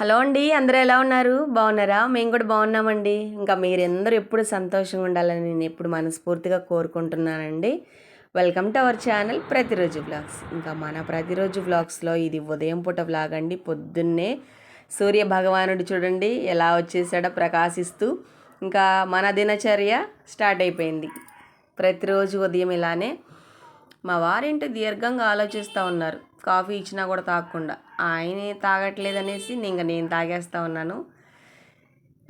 Hello అండి అందరూ ఎలా ఉన్నారు? బాగున్నారా? మేము కూడా బాగున్నామండి. ఇంకా మీరందరూ ఎప్పుడు సంతోషంగా ఉండాలని నేను ఎప్పుడు మనస్ఫూర్తిగా కోరుకుంటున్నానండి. వెల్కమ్ టు అవర్ ఛానల్ ప్రతిరోజు వ్లాగ్స్ ఇంకా మన ప్రతిరోజు వ్లాగ్స్లో ఇది ఉదయం పూట వ్లాగ్ అండి. పొద్దున్నే సూర్య భగవానుడు చూడండి ఎలా వచ్చేసాడో ప్రకాశిస్తూ ఇంకా మన దినచర్య స్టార్ట్ అయిపోయింది. ప్రతిరోజు ఉదయం ఇలానే మా వారేంటి దీర్ఘంగా ఆలోచిస్తూ ఉన్నారు. కాఫీ ఇచ్చినా కూడా తాగకుండా. ఆయనే తాగట్లేదనేసి ఇంకా నేను తాగేస్తూ ఉన్నాను.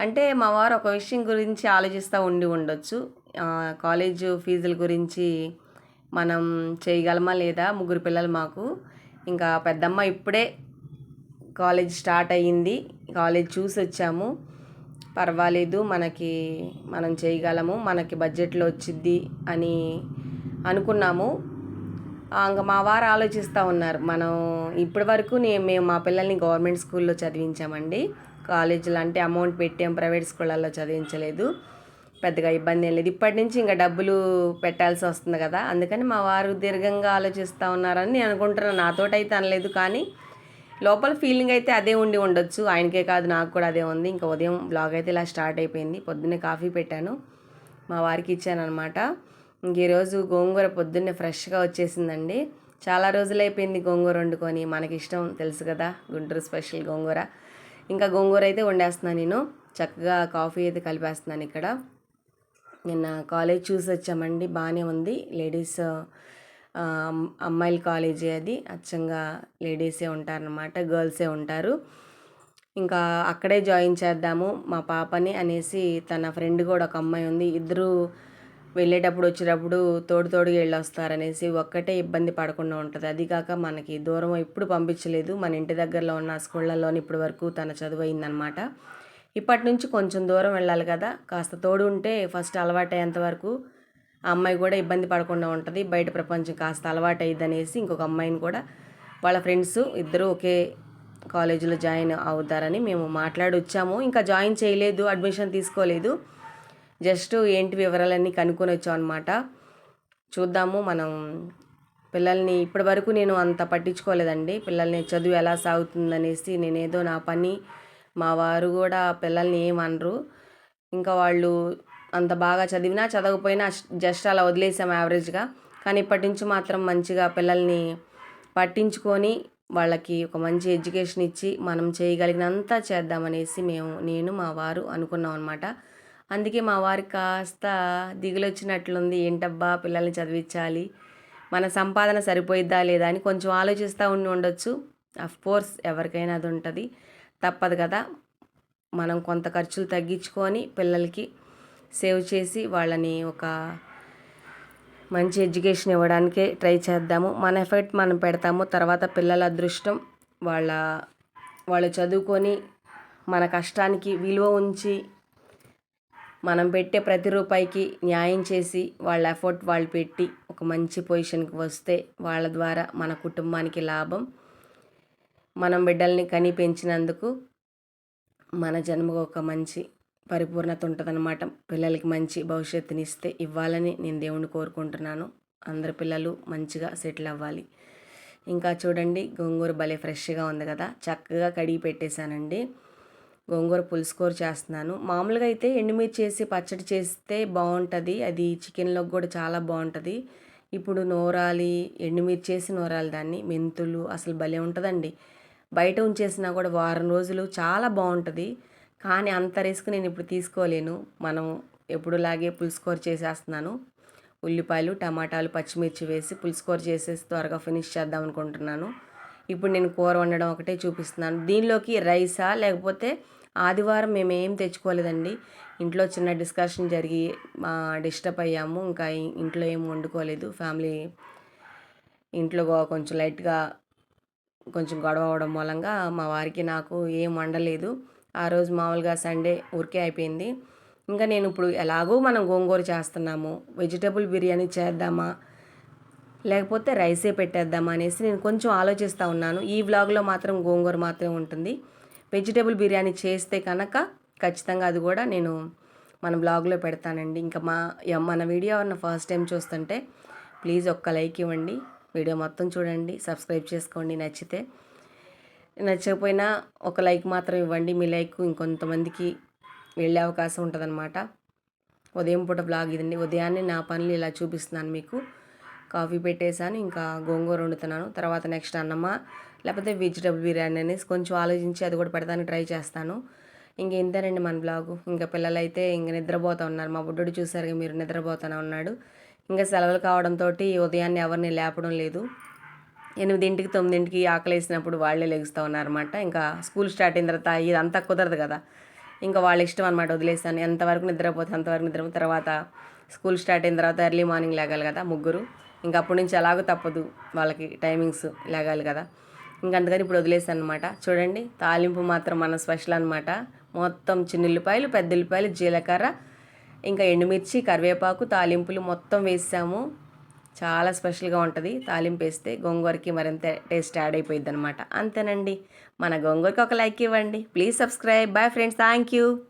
అంటే మా వారు ఒక విషయం గురించి ఆలోచిస్తూ ఉండి ఉండొచ్చు. కాలేజ్ ఫీజుల గురించి మనం చేయగలమా లేదా ముగ్గురు పిల్లలు మాకు. ఇంకా పెద్దమ్మ ఇప్పుడే కాలేజ్ స్టార్ట్ అయ్యింది. కాలేజ్ చూసి వచ్చాము. పర్వాలేదు మనకి మనం చేయగలము మనకి బడ్జెట్లో వచ్చిద్ది అని అనుకున్నాము. ఇంకా మా వారు ఆలోచిస్తూ ఉన్నారు. మనం ఇప్పటి వరకు నేను మేము మా పిల్లల్ని గవర్నమెంట్ స్కూల్లో చదివించామండి. కాలేజీలు అంటే అమౌంట్ పెట్టాం ప్రైవేట్ స్కూళ్ళల్లో చదివించలేదు. పెద్దగా ఇబ్బంది ఏం లేదు. ఇప్పటి నుంచి ఇంకా డబ్బులు పెట్టాల్సి వస్తుంది కదా. అందుకని మా వారు దీర్ఘంగా ఆలోచిస్తూ ఉన్నారని నేను అనుకుంటున్నాను. నాతోటైతే అనలేదు కానీ లోపల ఫీలింగ్ అయితే అదే ఉండి ఉండొచ్చు. ఆయనకే కాదు నాకు కూడా అదే ఉంది. ఇంకా ఉదయం బ్లాగ్ అయితే ఇలా స్టార్ట్ అయిపోయింది. పొద్దున్నే కాఫీ పెట్టాను. మా వారికి ఇచ్చాను అనమాట ఈరోజు గోంగూర పొద్దున్నే ఫ్రెష్గా వచ్చేసిందండి. చాలా రోజులు అయిపోయింది గోంగూర వండుకొని. మనకి ఇష్టం తెలుసు కదా గుంటూరు స్పెషల్ గోంగూర. ఇంకా గోంగూర అయితే వండేస్తున్నాను నేను. చక్కగా కాఫీ అయితే కలిపేస్తున్నాను ఇక్కడ. నిన్న కాలేజ్ చూసి వచ్చామండి బాగానే ఉంది. లేడీస్ అమ్మాయిల కాలేజీ అది. అచ్చంగా లేడీసే ఉంటారనమాట గర్ల్సే ఉంటారు. ఇంకా అక్కడే జాయిన్ చేద్దాము మా పాపని అనేసి తన ఫ్రెండ్ కూడా ఒక అమ్మాయి ఉంది. ఇద్దరు వెళ్ళేటప్పుడు వచ్చేటప్పుడు తోడు తోడుగా వెళ్ళొస్తారనేసి ఒక్కటే ఇబ్బంది పడకుండా ఉంటుంది. అది కాక మనకి దూరం ఎప్పుడు పంపించలేదు. మన ఇంటి దగ్గరలో ఉన్న స్కూళ్ళలోని ఇప్పటి వరకు తన చదువు అయిందనమాట ఇప్పటి నుంచి కొంచెం దూరం వెళ్ళాలి కదా. కాస్త తోడు ఉంటే ఫస్ట్ అలవాటయ్యేంత వరకు ఆ అమ్మాయి కూడా ఇబ్బంది పడకుండా ఉంటుంది. బయట ప్రపంచం కాస్త అలవాటు అయ్యిందనేసి ఇంకొక అమ్మాయిని కూడా వాళ్ళ ఫ్రెండ్స్ ఇద్దరు ఒకే కాలేజీలో జాయిన్ అవుతారని మేము మాట్లాడి వచ్చాము ఇంకా జాయిన్ చేయలేదు అడ్మిషన్ తీసుకోలేదు. జస్ట్ ఏంటి వివరాలన్నీ కనుక్కొని వచ్చాం అనమాట చూద్దాము మనం పిల్లల్ని ఇప్పటి వరకు నేను అంత పట్టించుకోలేదండి. పిల్లల్ని చదువు ఎలా సాగుతుందనేసి నేనేదో నా పని మా వారు కూడా పిల్లల్ని ఏమనరు ఇంకా వాళ్ళు అంత బాగా చదివినా చదవకపోయినా జస్ట్ అలా వదిలేసాం యావరేజ్గా. కానీ ఇప్పటి నుంచి మాత్రం మంచిగా పిల్లల్ని పట్టించుకొని వాళ్ళకి ఒక మంచి ఎడ్యుకేషన్ ఇచ్చి మనం చేయగలిగినంత చేద్దామనేసి మేము నేను మా వారు అనుకున్నాం అనమాట అందుకే మా వారికి కాస్త దిగులొచ్చినట్లుంది. ఏంటబ్బా పిల్లల్ని చదివించాలి. మన సంపాదన సరిపోయిద్దా లేదా? అని కొంచెం ఆలోచిస్తూ ఉండి ఉండొచ్చు. అఫ్ కోర్స్ ఎవరికైనా అది ఉంటుంది. తప్పదు కదా. మనం కొంత ఖర్చులు తగ్గించుకొని పిల్లలకి సేవ్ చేసి వాళ్ళని ఒక మంచి ఎడ్యుకేషన్ ఇవ్వడానికే ట్రై చేద్దాము. మన ఎఫర్ట్ మనం పెడతాము. తర్వాత పిల్లల అదృష్టం వాళ్ళ వాళ్ళు చదువుకొని మన కష్టానికి విలువ ఉంచి మనం పెట్టే ప్రతి రూపాయికి న్యాయం చేసి వాళ్ళ ఎఫర్ట్ వాళ్ళు పెట్టి ఒక మంచి పొజిషన్కి వస్తే వాళ్ళ ద్వారా మన కుటుంబానికి లాభం. మనం బిడ్డల్ని కని పెంచినందుకు మన జన్మకు ఒక మంచి పరిపూర్ణత ఉంటుందన్నమాట. పిల్లలకి మంచి భవిష్యత్తుని ఇస్తే ఇవ్వాలని నేను దేవుణ్ణి కోరుకుంటున్నాను. అందరి పిల్లలు మంచిగా సెటిల్ అవ్వాలి. ఇంకా చూడండి గోంగూర భలే ఫ్రెష్గా ఉంది కదా. చక్కగా కడిగి పెట్టేశానండి. గోంగూర పులుసుకూర చేస్తున్నాను. మామూలుగా అయితే ఎండుమిర్చి చేసి పచ్చడి చేస్తే బాగుంటుంది. అది చికెన్లో కూడా చాలా బాగుంటుంది. ఇప్పుడు నోరాలి ఎండుమిర్చి చేసి నోరాలి దాన్ని. మెంతులు అసలు భలే ఉంటుందండి. బయట ఉంచేసినా కూడా వారం రోజులు చాలా బాగుంటుంది. కానీ అంత రిస్క్ నేను ఇప్పుడు తీసుకోలేను. మనం ఎప్పుడులాగే పులుసుకూర చేసేస్తున్నాను. ఉల్లిపాయలు టమాటాలు పచ్చిమిర్చి వేసి పులుసుకూర చేసేసి త్వరగా ఫినిష్ చేద్దాం అనుకుంటున్నాను. ఇప్పుడు నేను కూర వండడం ఒకటే చూపిస్తున్నాను. దీనిలోకి రైసా లేకపోతే ఆదివారం మేము ఏం తెచ్చుకోలేదండి. ఇంట్లో చిన్న డిస్కషన్ జరిగి డిస్టర్బ్ అయ్యాము. ఇంకా ఇంట్లో ఏం వండుకోలేదు. ఫ్యామిలీ ఇంట్లో గో- కొంచెం లైట్గా కొంచెం గొడవ అవడం మూలంగా మా వారికి నాకు ఏం వండలేదు. ఆ రోజు మామూలుగా సండే ఊరికే అయిపోయింది. ఇంకా నేను ఇప్పుడు ఎలాగో మనం గోంగూర చేస్తున్నాము. వెజిటబుల్ బిర్యానీ చేద్దామా? లేకపోతే రైసే పెట్టేద్దామా అనేసి నేను కొంచెం ఆలోచిస్తూ ఉన్నాను. ఈ వ్లాగ్లో మాత్రం గోంగూర మాత్రమే ఉంటుంది. వెజిటేబుల్ బిర్యానీ చేస్తే కనుక ఖచ్చితంగా అది కూడా నేను మన బ్లాగ్లో పెడతానండి. ఇంకా మా మన వీడియో అన్న ఫస్ట్ టైం చూస్తుంటే ప్లీజ్ ఒక్క లైక్ ఇవ్వండి. వీడియో మొత్తం చూడండి సబ్స్క్రైబ్ చేసుకోండి నచ్చితే. నచ్చకపోయినా ఒక లైక్ మాత్రం ఇవ్వండి. మీ లైక్ ఇంకొంతమందికి వెళ్ళే అవకాశం ఉంటుందన్నమాట. ఉదయం పూట బ్లాగ్ ఇదండి. ఉదయాన్నే నా పనులు ఇలా చూపిస్తున్నాను మీకు. కాఫీ పెట్టేశాను ఇంకా గోంగూర వండుతున్నాను. తర్వాత నెక్స్ట్ అన్నమ్మ లేకపోతే వెజిటబుల్ బిర్యానీ అనేసి కొంచెం ఆలోచించి అది కూడా పెడతాను ట్రై చేస్తాను. ఇంక ఇంతేనండి మన బ్లాగు ఇంకా పిల్లలైతే ఇంక నిద్రపోతూ ఉన్నారు. మా బుడ్డోడు చూసారుగా మీరు నిద్రపోతూనే ఉన్నాడు. ఇంకా సెలవులు కావడంతో ఉదయాన్నే ఎవరిని లేపడం లేదు. ఎనిమిదింటికి తొమ్మిదింటికి ఆకలి వేసినప్పుడు వాళ్ళే లెగుస్తూ ఉన్నారన్నమాట. ఇంకా స్కూల్ స్టార్ట్ అయిన తర్వాత ఇదంతా కుదరదు కదా. ఇంకా వాళ్ళ ఇష్టం అనమాట వదిలేస్తాను. ఎంతవరకు నిద్రపోతే అంతవరకు నిద్రపోతే తర్వాత స్కూల్ స్టార్ట్ అయిన తర్వాత ఎర్లీ మార్నింగ్ లేగాలి కదా ముగ్గురు. ఇంకా అప్పటి నుంచి ఎలాగో తప్పదు వాళ్ళకి టైమింగ్స్ లేగాలి కదా. ఇంక అందుకని ఇప్పుడు వదిలేసాను అనమాట చూడండి తాలింపు మాత్రం మన స్పెషల్ అనమాట మొత్తం చిన్నుల్లిపాయలు పెద్ద ఉల్లిపాయలు జీలకర్ర ఇంకా ఎండుమిర్చి కరివేపాకు తాలింపులు మొత్తం వేసాము. చాలా స్పెషల్గా ఉంటుంది. తాలింపు వేస్తే గోంగూరకి మరింత టేస్ట్ యాడ్ అయిపోయింది అనమాట అంతేనండి. మన గోంగూరకి ఒక లైక్ ఇవ్వండి. Please subscribe. Bye friends. Thank you.